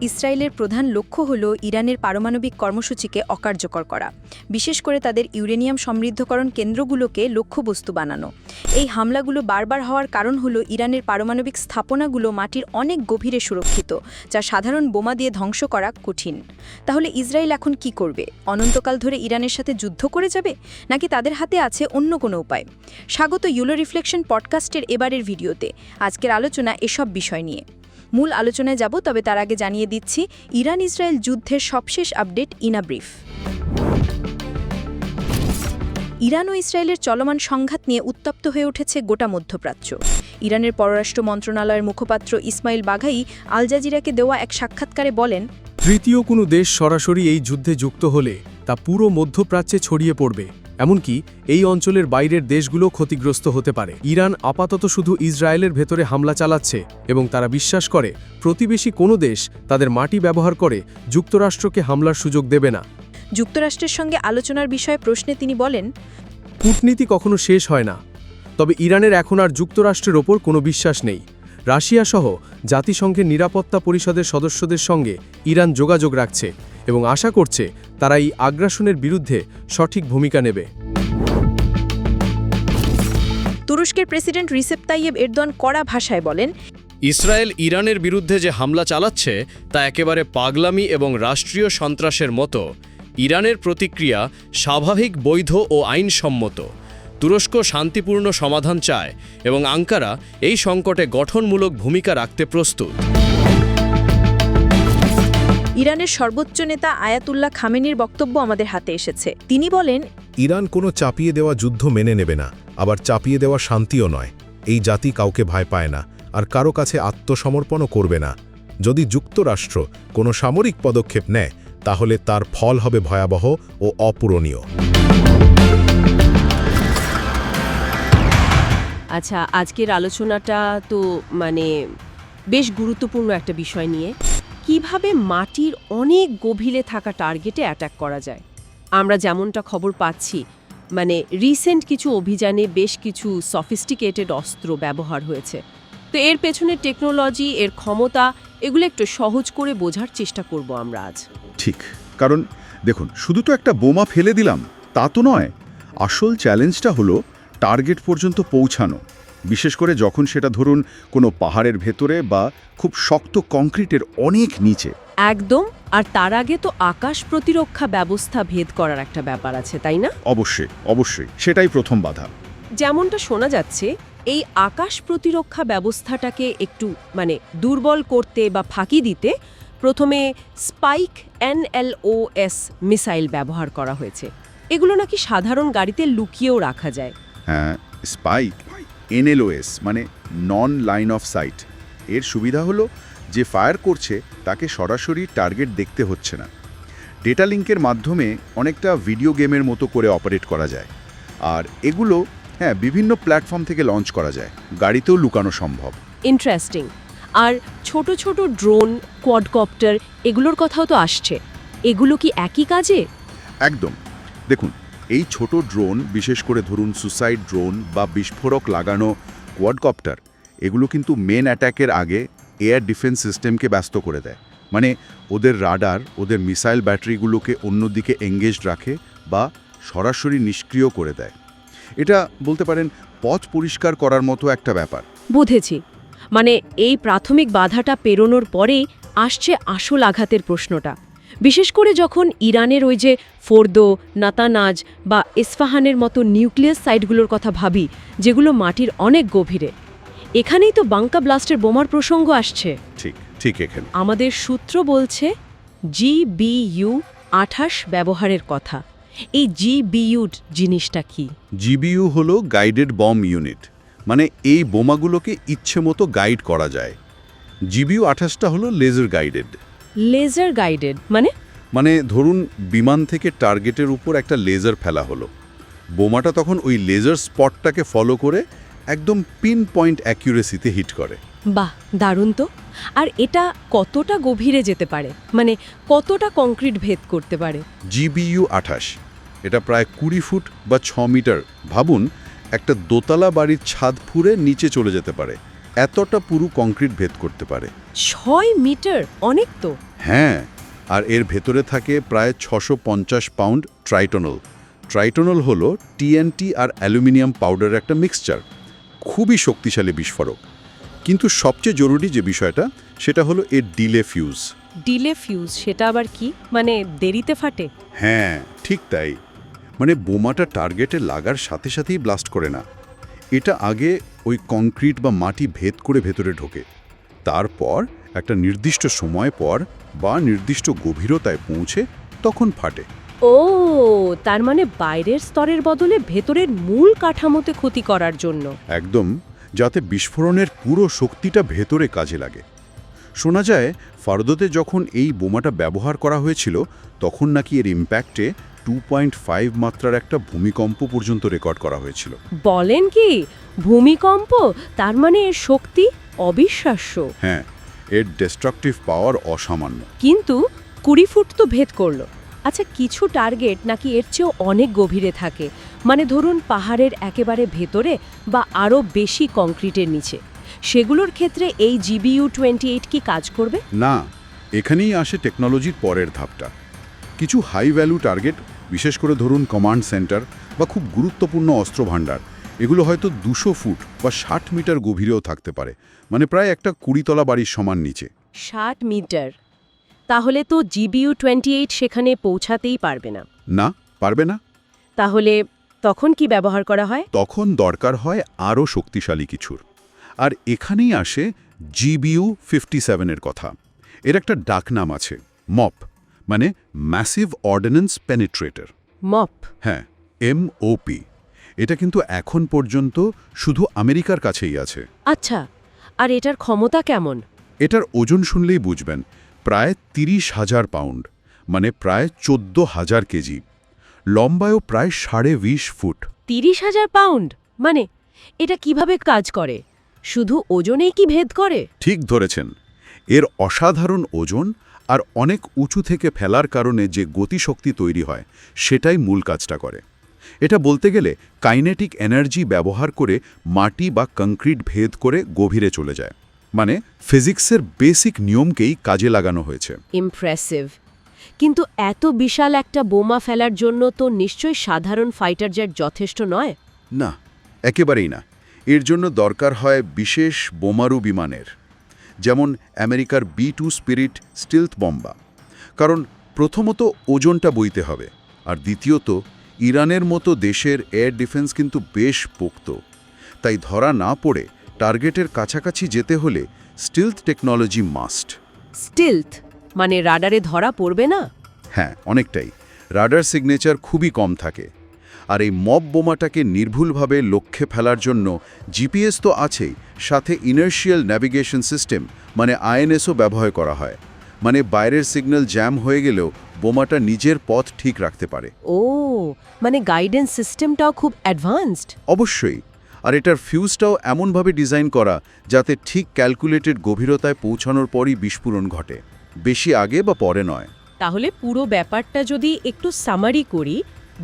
ইসরায়েলের প্রধান লক্ষ্য হল ইরানের পারমাণবিক কর্মসূচিকে অকার্যকর করা, বিশেষ করে তাদের ইউরেনিয়াম সমৃদ্ধকরণ কেন্দ্রগুলোকে লক্ষ্যবস্তু বানানো। এই হামলাগুলো বারবার হওয়ার কারণ হল ইরানের পারমাণবিক স্থাপনাগুলো মাটির অনেক গভীরে সুরক্ষিত, যা সাধারণ বোমা দিয়ে ধ্বংস করা কঠিন। তাহলে ইসরায়েল এখন কি করবে? অনন্তকাল ধরে ইরানের সাথে যুদ্ধ করে যাবে? নাকি তাদের হাতে আছে অন্য কোনো উপায়? স্বাগত ইউলো রিফ্লেকশন পডকাস্টের এবারের ভিডিওতে। আজকের আলোচনা এসব বিষয় নিয়ে। মূল আলোচনায় যাব, তবে তার আগে জানিয়ে দিচ্ছি ইরান ইসরায়েল যুদ্ধের সবশেষ আপডেট ইনা ব্রিফ। ইরান ও ইসরায়েলের চলমান সংঘাত নিয়ে উত্তপ্ত হয়ে উঠেছে গোটা মধ্যপ্রাচ্য। ইরানের পররাষ্ট্র মন্ত্রণালয়ের মুখপাত্র ইসমাইল বাঘাই আল জাজিরাকে দেওয়া এক সাক্ষাৎকারে বলেন, তৃতীয় কোনো দেশ সরাসরি এই যুদ্ধে যুক্ত হলে তা পুরো মধ্যপ্রাচ্যে ছড়িয়ে পড়বে। এমনকি এই অঞ্চলের বাইরের দেশগুলো ক্ষতিগ্রস্ত হতে পারে। ইরান আপাতত শুধু ইসরায়েলের ভেতরে হামলা চালাচ্ছে এবং তারা বিশ্বাস করে প্রতিবেশী কোনো দেশ তাদের মাটি ব্যবহার করে যুক্তরাষ্ট্রকে হামলার সুযোগ দেবে না। যুক্তরাষ্ট্রের সঙ্গে আলোচনার বিষয়ে প্রশ্নে তিনি বলেন কূটনীতি কখনো শেষ হয় না তবে ইরানের এখন আর যুক্তরাষ্ট্রের ওপর কোনো বিশ্বাস নেই। রাশিয়া সহ জাতিসংঘের নিরাপত্তা পরিষদের সদস্যদের সঙ্গে ইরান যোগাযোগ রাখছে এবং আশা করছে তারা এই আগ্রাসনের বিরুদ্ধে সঠিক ভূমিকা নেবে। তুরস্কের প্রেসিডেন্ট রিসেপ তাইয়েব এরদোয়ান কড়া ভাষায় বলেন ইসরায়েল ইরানের বিরুদ্ধে যে হামলা চালাচ্ছে তা একেবারে পাগলামি এবং রাষ্ট্রীয় সন্ত্রাসের মতো। ইরানের প্রতিক্রিয়া স্বাভাবিক বৈধ ও আইনসম্মত। তুরস্ক শান্তিপূর্ণ সমাধান চায় এবং আঙ্কারা এই সংকটে গঠনমূলক ভূমিকা রাখতে প্রস্তুত। ইরানের সর্বোচ্চ নেতা আয়াতুল্লাহ খামেনির বক্তব্য আমাদের হাতে এসেছে। তিনি বলেন ইরান কোনো চাপিয়ে দেওয়া যুদ্ধ মেনে নেবে না আবার চাপিয়ে দেওয়া শান্তিও নয়। এই জাতি কাউকে ভয় পায় না আর কারও কাছে আত্মসমর্পণও করবে না। যদি যুক্তরাষ্ট্র কোনো সামরিক পদক্ষেপ নেয় তাহলে তার ফল হবে ভয়াবহ ও অপূরণীয়। আচ্ছা আজকের আলোচনাটা তো মানে বেশ গুরুত্বপূর্ণ একটা বিষয় নিয়ে। কীভাবে মাটির অনেক গভীরে থাকা টার্গেটে অ্যাটাক করা যায়? আমরা যেমনটা খবর পাচ্ছি মানে রিসেন্ট কিছু অভিযানে বেশ কিছু সফিস্টিকেটেড অস্ত্র ব্যবহার হয়েছে। তো এর পেছনে টেকনোলজি এর ক্ষমতা, এগুলো একটু সহজ করে বোঝার চেষ্টা করব আমরা আজ। ঠিক, কারণ দেখুন, শুধু তো একটা বোমা ফেলে দিলাম, তা তো নয়। আসল চ্যালেঞ্জটা হলো টার্গেট পর্যন্ত পৌঁছানো। বিশেষ করে যখন সেটা ধরুন কোনো পাহাড়ের ভেতরে বা খুব শক্ত কংক্রিটের অনেক নিচে। একদম আর তার আগে তো আকাশ প্রতিরক্ষা ব্যবস্থা ভেদ করার একটা ব্যাপার আছে তাই না? অবশ্যই অবশ্যই সেটাই প্রথম বাধা। যেমনটা শোনা যাচ্ছে এই আকাশ প্রতিরক্ষা ব্যবস্থাটাকে একটু মানে দুর্বল করতে বা ফাঁকি দিতে প্রথমে স্পাইক এনএলওএস মিসাইল ব্যবহার করা হয়েছে। এগুলো নাকি সাধারণ গাড়িতে লুকিয়েও রাখা যায়। হ্যাঁ স্পাইক এনএলওএস মানে নন লাইন অফ সাইট এর সুবিধা হলো যে ফায়ার করছে তাকে সরাসরি টার্গেট দেখতে হচ্ছে না। ডেটা লিঙ্কের মাধ্যমে অনেকটা ভিডিও গেমের মতো করে অপারেট করা যায়। আর এগুলো হ্যাঁ বিভিন্ন প্ল্যাটফর্ম থেকে লঞ্চ করা যায়। গাড়িতেও লুকানো সম্ভব। ইন্টারেস্টিং আর ছোট ছোট ড্রোন কোয়াডকপ্টার এগুলোর কথাও তো আসছে। এগুলো কি একই কাজে? একদম। দেখুন এই ছোট ড্রোন, বিশেষ করে ধরুন সুসাইড ড্রোন বা বিস্ফোরক লাগানো কোয়াডকপ্টার, এগুলো কিন্তু মেন অ্যাট্যাকের আগে এয়ার ডিফেন্স সিস্টেমকে ব্যস্ত করে দেয়। মানে ওদের রাডার ওদের মিসাইল ব্যাটারিগুলোকে অন্যদিকে এঙ্গেজড রাখে বা সরাসরি নিষ্ক্রিয় করে দেয়। এটা বলতে পারেন পথ পরিষ্কার করার মতো একটা ব্যাপার। বুঝেছি। মানে এই প্রাথমিক বাধাটা পেরোনোর পরেই আসছে আসল আঘাতের প্রশ্নটা। বিশেষ করে যখন ইরানের ওই যে ফোর্দো নাতানাজ বা ইস্ফাহানের মতো নিউক্লিয়াস সাইটগুলোর কথা ভাবি যেগুলো মাটির অনেক গভীরে। এখানেই তো বাঙ্কা ব্লাস্টের বোমার প্রসঙ্গ আসছে। ঠিক ঠিক এখানে। আমাদের সূত্র বলছে জিবিইউ আঠাশ ব্যবহারের কথা। এই জিবিইউ জিনিসটা কি? জিবিইউ হলো গাইডেড বম ইউনিট মানে এই বোমাগুলোকে ইচ্ছে মতো গাইড করা যায়। জিবিইউ আঠাশটা হলো লেজার গাইডেড। লেজার গাইডেড মানে? মানে ধরুন বিমান থেকে টার্গেটের উপর একটা লেজার ফেলা হলো। বোমাটা তখন ওই লেজার স্পটটাকে ফলো করে একদম পিন পয়েন্ট অ্যাকিউরেসিতে হিট করে। বাহ দারুণ তো। আর এটা কতটা গভীরে যেতে পারে? মানে কতটা কংক্রিট ভেদ করতে পারে? জিবিইউ আঠাশ। এটা প্রায় কুড়ি ফুট বা ছ মিটার। ভাবুন একটা দোতলা বাড়ির ছাদ ফুঁড়ে নিচে চলে যেতে পারে। এতটা পুরু কংক্রিট ভেদ করতে পারে। ছয় মিটার অনেক তো। হ্যাঁ আর এর ভেতরে থাকে প্রায় ছশো পাউন্ড ট্রাইটনল। ট্রাইটনল হলো টিএনটি আর অ্যালুমিনিয়াম পাউডারের একটা মিক্সচার খুবই শক্তিশালী বিস্ফোরক। কিন্তু সবচেয়ে জরুরি যে বিষয়টা সেটা হলো এর ডিলে ফিউজ। ডিলে ফিউজ সেটা আবার কি? মানে দেরিতে ফাটে? হ্যাঁ ঠিক তাই। মানে বোমাটা টার্গেটে লাগার সাথে সাথেই ব্লাস্ট করে না। এটা আগে ওই কংক্রিট বা মাটি ভেদ করে ভেতরে ঢোকে। তারপর একটা নির্দিষ্ট সময় পর বা নির্দিষ্ট গভীরতায় পৌঁছে তখন ফাটে। ও তার মানে বাইরের স্তরের বদলে ভেতরের মূল কাঠামোতে ক্ষতি করার জন্য। একদম যাতে বিস্ফোরণের পুরো শক্তিটা ভেতরে কাজে লাগে। শোনা যায় ফারদোতে যখন এই বোমাটা ব্যবহার করা হয়েছিল তখন নাকি এর ইম্প্যাক্টে টু পয়েন্ট ফাইভ মাত্রার একটা ভূমিকম্প পর্যন্ত রেকর্ড করা হয়েছিল। বলেন কি? ভূমিকম্প? তার মানে এর শক্তি অবিশ্বাস্য। হ্যাঁ এর ডিস্ট্রাকটিভ পাওয়ার অসামান্য। কিন্তু কুড়ি ফুট তো ভেদ করল। আচ্ছা কিছু টার্গেট নাকি এর চেয়েও অনেক গভীরে থাকে? মানে ধরুন পাহাড়ের একেবারে ভেতরে বা আরও বেশি কংক্রিটের নিচে। সেগুলোর ক্ষেত্রে এই জিবিইউ টোয়েন্টি এইট কি কাজ করবে? না এখানেই আসে টেকনোলজির পরের ধাপটা। কিছু হাই ভ্যালু টার্গেট বিশেষ করে ধরুন কমান্ড সেন্টার বা খুব গুরুত্বপূর্ণ অস্ত্র ভাণ্ডার এগুলো হয়তো দুশো ফুট বা ষাট মিটার গভীরেও থাকতে পারে। মানে প্রায় একটা কুড়িতলা বাড়ির সমান নিচে। ষাট মিটার। তাহলে তো জিবিইউ টোয়েন্টি এইট সেখানে পৌঁছাতেই পারবে না। না পারবে না। তাহলে তখন কি ব্যবহার করা হয়? তখন দরকার হয় আরও শক্তিশালী কিছুর। আর এখানেই আসে জিবিউ ফিফটি সেভেনের কথা। এর একটা ডাকনাম আছে মপ। মানে ম্যাসিভ অর্ডিন্যান্স পেনিট্রেটর। মপ। হ্যাঁ এমওপি এটা কিন্তু এখন পর্যন্ত শুধু আমেরিকার কাছেই আছে। আচ্ছা আর এটার ক্ষমতা কেমন? এটার ওজন শুনলেই বুঝবেন প্রায় তিরিশ হাজার পাউন্ড মানে প্রায় চোদ্দ হাজার কেজি। লম্বায়ও প্রায় সাড়ে বিশ ফুট। তিরিশ হাজার পাউন্ড? মানে এটা কীভাবে কাজ করে? শুধু ওজনেই কি ভেদ করে? ঠিক ধরেছেন। এর অসাধারণ ওজন আর অনেক উঁচু থেকে ফেলার কারণে যে গতিশক্তি তৈরি হয় সেটাই মূল কাজটা করে। এটা বলতে গেলে কাইনেটিক এনার্জি ব্যবহার করে মাটি বা কংক্রিট ভেদ করে গভীরে চলে যায়। মানে ফিজিক্সের বেসিক নিয়মকেই কাজে লাগানো হয়েছে। ইমপ্রেসিভ। কিন্তু এত বিশাল একটা বোমা ফেলার জন্য তো নিশ্চয়ই সাধারণ ফাইটার জেট যথেষ্ট নয়? না একেবারেই না। এর জন্য দরকার হয় বিশেষ বোমারু বিমানের। যেমন আমেরিকার B two spirit stealth bomber. কারণ প্রথমত ওজনটা বইতে হবে আর দ্বিতীয়ত ইরানের মতো দেশের এয়ার ডিফেন্স কিন্তু বেশ পোক্ত। তাই ধরা না পড়ে টার্গেটের কাছাকাছি যেতে হলে স্টিলথ টেকনোলজি মাস্ট। স্টিলথ? মানে রাডারে ধরা পড়বে না? হ্যাঁ অনেকটাই। রাডার সিগনেচার খুবই কম থাকে। আর এই মব বোমাটাকে নির্ভুলভাবে লক্ষ্যে ফেলার জন্য জিপিএস তো আছেই সাথে ইনার্শিয়াল ন্যাভিগেশন সিস্টেম মানে আইএনএসও ব্যবহার করা হয়। মানে বাইরের সিগন্যাল জ্যাম হয়ে গেলেও বোমাটা নিজের পথ ঠিক রাখতে পারে। ও মানে গাইডেন্স সিস্টেমটাও খুব অ্যাডভান্সড অবশ্যই। আর এটার ফিউজটাও এমনভাবে ডিজাইন করা যাতে ঠিক ক্যালকুলেটেড গভীরতায় পৌঁছানোর পরই বিস্ফোরণ ঘটে। বেশি আগে বা পরে নয়। তাহলে পুরো ব্যাপারটা যদি একটু সামারি করি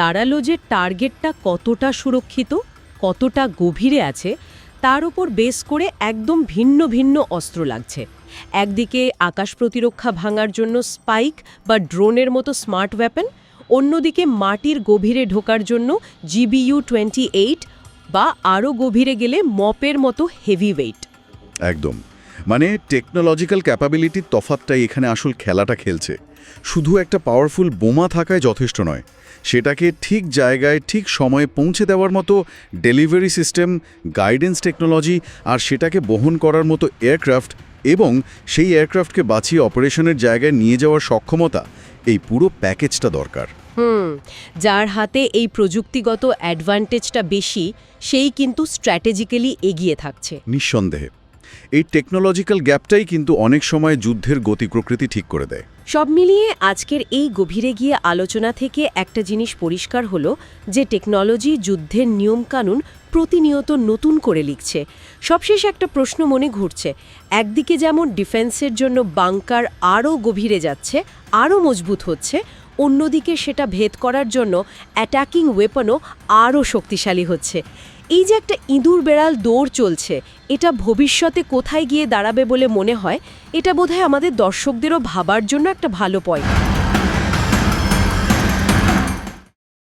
দাঁড়াল যে টার্গেটটা কতটা সুরক্ষিত কতটা গভীরে আছে তার উপর বেস করে একদম ভিন্ন ভিন্ন অস্ত্র লাগছে। একদিকে আকাশ প্রতিরক্ষা ভাঙার জন্য স্পাইক বা ড্রোনের মতো স্মার্ট ওয়েপন, অন্যদিকে মাটির গভীরে ঢোকার জন্য জিবিইউ টোয়েন্টি এইট বা আরও গভীরে গেলে মপের মতো হেভি ওয়েট। একদম। মানে টেকনোলজিক্যাল ক্যাপাবিলিটির তফাতটাই এখানে আসল খেলাটা খেলছে। শুধু একটা পাওয়ারফুল বোমা থাকায় যথেষ্ট নয়। সেটাকে ঠিক জায়গায়, ঠিক সময়ে পৌঁছে দেওয়ার মতো ডেলিভারি সিস্টেম, গাইডেন্স টেকনোলজি আর সেটাকে বহন করার মতো এয়ারক্রাফট এবং সেই এয়ারক্রাফটকে বাঁচিয়ে অপারেশনের জায়গায় নিয়ে যাওয়ার সক্ষমতা এই পুরো প্যাকেজটা দরকার। হুম যার হাতে এই প্রযুক্তিগত অ্যাডভান্টেজটা বেশি সেই কিন্তু স্ট্র্যাটেজিক্যালি এগিয়ে থাকছে। নিঃসন্দেহে। এই টেকনোলজিক্যাল গ্যাপটাই কিন্তু অনেক সময় যুদ্ধের গতি প্রকৃতি ঠিক করে দেয়। সব মিলিয়ে আজকের এই গভীরে গিয়ে আলোচনা থেকে একটা জিনিস পরিষ্কার হলো যে টেকনোলজি যুদ্ধের নিয়মকানুন প্রতিনিয়ত নতুন করে লিখছে। সবশেষ একটা প্রশ্ন মনে ঘুরছে, একদিকে যেমন ডিফেন্সের জন্য বাংকার আরও গভীরে যাচ্ছে, আরও মজবুত হচ্ছে, অন্যদিকে সেটা ভেদ করার জন্য অ্যাটাকিং ওয়েপনও আরও শক্তিশালী হচ্ছে। এই যে একটা ইঁদুর বেড়াল দৌড় চলছে, এটা ভবিষ্যতে কোথায় গিয়ে দাঁড়াবে বলে মনে হয়, এটা বোধহয় আমাদের দর্শকদেরও ভাবার জন্য একটা ভালো পয়েন্ট